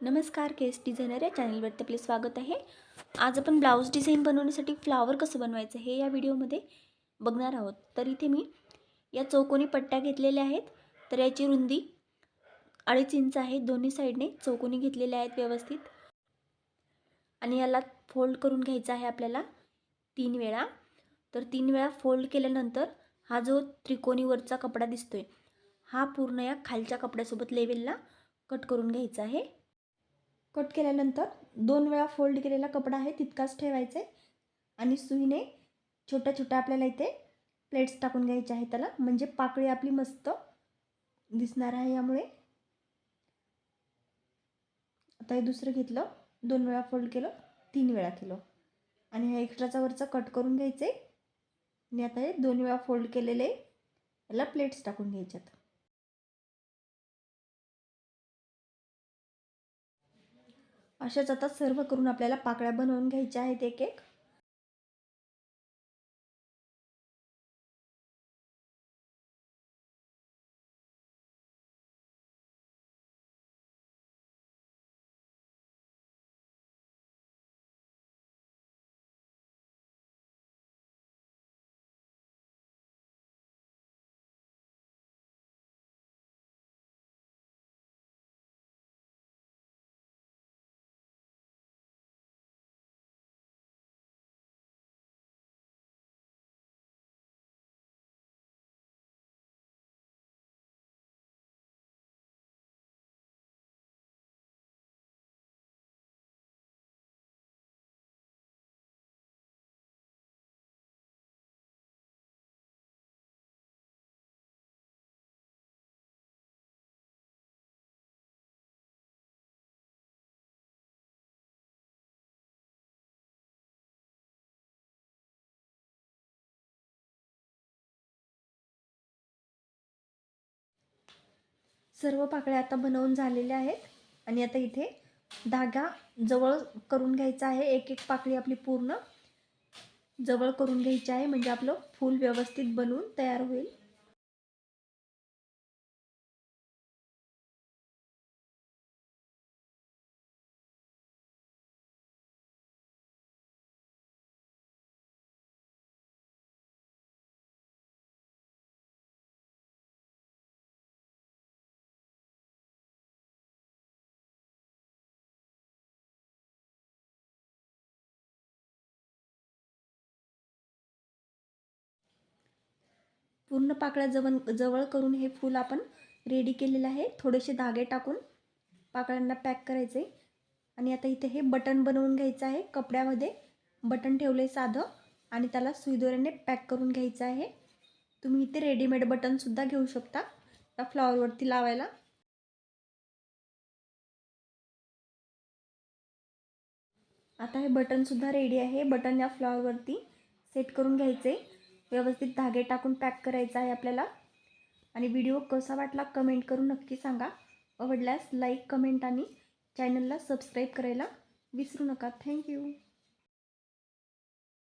नमस्कार केस डिझायनर या चॅनलवरती आपले स्वागत आहे. आज आपण ब्लाऊज डिझाईन बनवण्यासाठी फ्लावर कसं बनवायचं हे या व्हिडिओमध्ये बघणार आहोत. तर इथे मी या चौकोनी पट्ट्या घेतलेल्या आहेत. तर याची रुंदी अडीच इंच आहे. दोन्ही साईडने चौकोनी घेतलेल्या आहेत व्यवस्थित. आणि याला फोल्ड करून घ्यायचा आहे आपल्याला तीन वेळा. तर तीन वेळा फोल्ड केल्यानंतर हा जो त्रिकोणीवरचा कपडा दिसतोय हा पूर्ण या खालच्या कपड्यासोबत लेवलला कट करून घ्यायचा आहे. कट केल्यानंतर दोन वेळा फोल्ड केलेला कपडा आहे तितकाच ठेवायचा आहे आणि सुईने छोट्या छोट्या आपल्याला इथे प्लेट्स टाकून घ्यायचे आहे त्याला. म्हणजे पाकळी आपली मस्त दिसणार आहे यामुळे. आता हे दुसरं घेतलं. दोन वेळा फोल्ड केलं तीन वेळा केलं. आणि हा एक्स्ट्राचा वरचा कट करून घ्यायचं. आहे आणि आता हे दोन वेळा फोल्ड केलेले याला प्लेट्स टाकून घ्यायच्यात. अशाच आता सर्व करून आपल्याला पाकळ्या बनवून घ्यायच्या आहेत एक एक. सर्व पाकळ्या आता बनवून झालेल्या आहेत. आणि आता इथे धागा जवळ करून घ्यायचा आहे. एक एक पाकळी आपली पूर्ण जवळ करून घ्यायची आहे. म्हणजे आपलं फूल व्यवस्थित बनवून तयार होईल. पूर्ण पाकळ्या जवळ जवळ करून हे फूल आपण रेडी केलेलं आहे. थोडेसे धागे टाकून पाकळ्यांना पॅक करायचे. आणि आता इथे हे बटन बनवून घ्यायचं आहे. कपड्यामध्ये बटन ठेवलं आहे साधं. आणि त्याला सुईदोऱ्याने पॅक करून घ्यायचं आहे. तुम्ही इथे रेडीमेड बटनसुद्धा घेऊ शकता. त्या फ्लॉवरवरती लावायला. आता हे बटनसुद्धा रेडी आहे. बटन या फ्लॉवरवरती सेट करून घ्यायचे. व्यवस्थित धागे टाकून पॅक करायचा आहे आपल्याला. आणि व्हिडिओ कसा वाटला कमेंट करून नक्की सांगा. आवडल्यास लाईक कमेंट आणि चॅनलला सबस्क्राईब करायला विसरू नका. थँक्यू